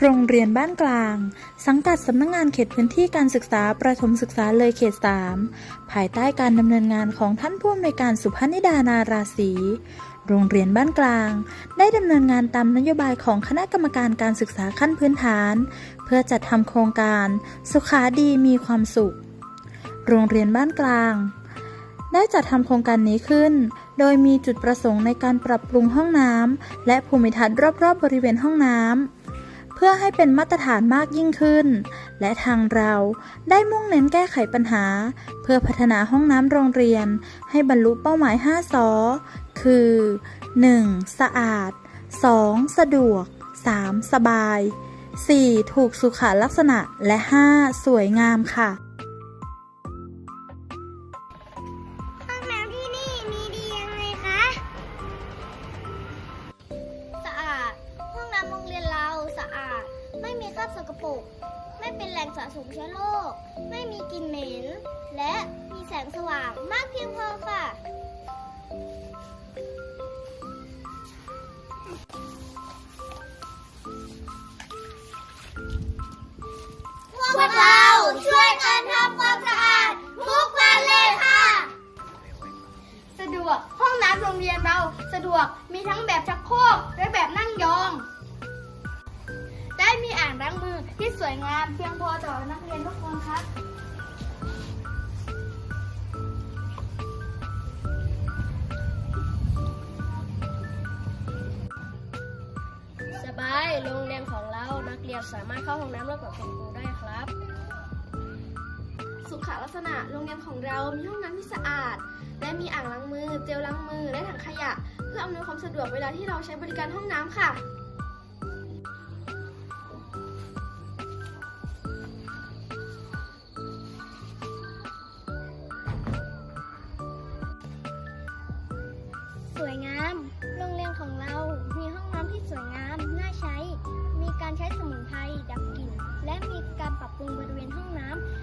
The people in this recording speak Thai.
โรงเรียนบ้านกลาง สังกัดสำนักงงานเขตพื้นที่การศึกษาประถมศึกษาเลยเขต 3 ภายใต้การดำเนินงานของท่านผู้อำนวยการสุพนิดานาราศีโรงเรียนบ้านกลาง ได้ดำเนินงานตามนโยบายของคณะกรรมการการศึกษาขั้นพื้นฐาน เพื่อจัดทำโครงการ สุขาดีมีความสุข โรงเรียนบ้านกลาง ได้จัดทำโครงการนี้ขึ้น โดยมีจุดประสงค์ในการปรับปรุงห้องน้ำและภูมิทัศน์รอบๆบริเวณห้องน้ำ เพื่อให้เป็นมาตรฐานมากยิ่งขึ้น และทางเราได้มุ่งเน้นแก้ไขปัญหา เพื่อพัฒนาห้องน้ำโรงเรียน ให้บรรลุเป้าหมาย 5 สอ คือ 1. สะอาด 2. สะดวก 3. สบาย 4. ถูกสุขลักษณะและ 5. สวยงามค่ะ ปรก ไม่เป็นแหล่งสะสมเชื้อโรค ไม่มีกลิ่นเหม็น และมีแสงสว่างมากเพียงพอค่ะ พวกเราช่วยกันทำความสะอาดทุกวันเลยค่ะ สะดวกห้องน้ำโรงเรียนเราสะดวกมีทั้งแบบชักโครกและแบบนั่งย วยงามเพียงพอต่อนักเรียนทุกคนครับสบายโรงเรียนของเรานักเรียนสามารถเข้าห้องน้ำร่วมกับคุณครูได้ครับ สุขลักษณะโรงเรียนของเรามีห้องน้ำที่สะอาด และมีอ่างล้างมือ เจลล้างมือและถังขยะ เพื่ออำนวยความสะดวกเวลาที่เราใช้บริการห้องน้ำค่ะ สวยงาม โรงเรียนของเรา มีห้องน้ำที่สวยงาม น่าใช้ มีการใช้สมุนไพรดับกลิ่น และมีการปรับปรุงบริเวณห้องน้ำ